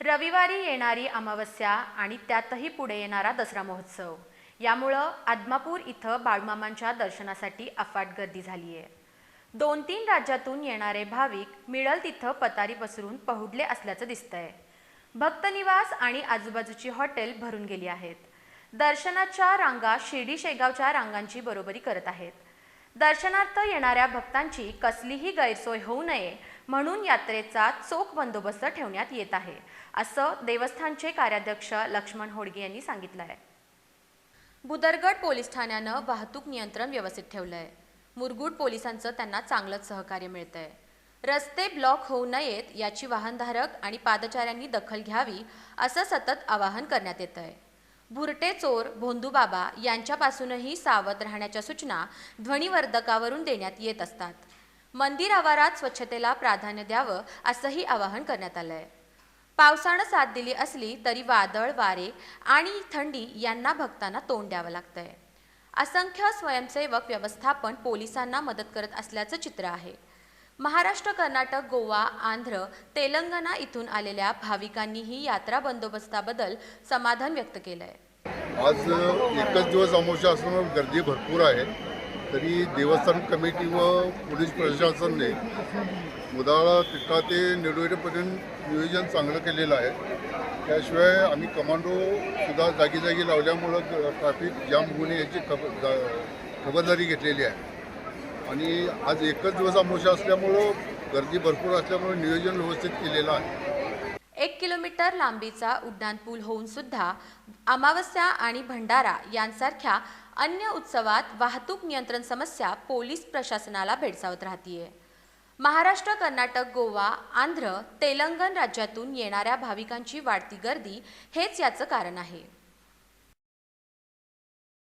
रविवारी येणारी अमावस्या आणि त्यातही पुढे येणारा दसरा महोत्सव. यामुळं आदमापूर इथं बाळमामांच्या दर्शनासाठी अफाट गर्दी झाली आहे दोन तीन राज्यातून येणारे भाविक मिळल तिथं पतारी पसरून पहुडले असल्याचं दिसतंय. भक्तनिवास आणि आजूबाजूची हॉटेल भरून गेली आहेत. दर्शनाच्या रांगा शिर्डी शेगावच्या रांगांची बरोबरी करत आहेत. दर्शनार्थ येणाऱ्या भक्तांची कसलीही गैरसोय होऊ नये म्हणून यात्रेचा चोख बंदोबस्त ठेवण्यात येत आहे असं देवस्थानचे कार्याध्यक्ष लक्ष्मण होडगे यांनी सांगितलं आहे बुदरगड पोलीस ठाण्यानं वाहतूक नियंत्रण व्यवस्थित ठेवलं आहे मुरगुड पोलिसांचं त्यांना चांगलंच सहकार्य मिळतंय. रस्ते ब्लॉक होऊ नयेत याची वाहनधारक आणि पादचाऱ्यांनी दखल घ्यावी असं सतत आवाहन करण्यात येत आहे भुरटे चोर भोंदूबाबा यांच्यापासूनही सावध राहण्याच्या सूचना ध्वनिवर्धकावरून देण्यात येत असतात. मंदिर आवारात स्वच्छतेला प्राधान्य द्यावं असंही आवाहन करण्यात आलंय. पावसानं साथ दिली असली तरी वादळ वारे आणि थंडी यांना भक्तांना तोंड द्यावं लागतंय. असंख्य स्वयंसेवक व्यवस्थापन पोलिसांना मदत करत असल्याचं चित्र आहे. महाराष्ट्र कर्नाटक गोवा आंध्र तेलंगणा इथून आलेल्या भाविकांनीही यात्रा बंदोबस्ताबद्दल समाधान व्यक्त केलंय. आज एकच दिवस अमावस्या असल्यामुळे गर्दी भरपूर आहे. तरी देवस्थान कमिटी व पोलीस प्रशासनने मुदाळा तिट्टा ते निडोरेपर्यंत नियोजन चांगलं केलेलं आहे. त्याशिवाय आम्ही कमांडोसुद्धा जागी जागी लावल्यामुळं ट्रॅफिक जाम होणे याची खब खबरदारी घेतलेली आहे. आणि आज एकच दिवस अमावस्या असल्यामुळं गर्दी भरपूर असल्यामुळे नियोजन व्यवस्थित केलेलं आहे. एक किलोमीटर लांबीचा उड्डाणपूल होऊन सुद्धा अमावस्या आणि भंडारा यांसारख्या अन्य उत्सवात वाहतूक नियंत्रण समस्या पोलीस प्रशासनाला भेडसावत राहतीये. महाराष्ट्र कर्नाटक गोवा आंध्र तेलंगण राज्यातून येणाऱ्या भाविकांची वाढती गर्दी हेच याचं कारण आहे.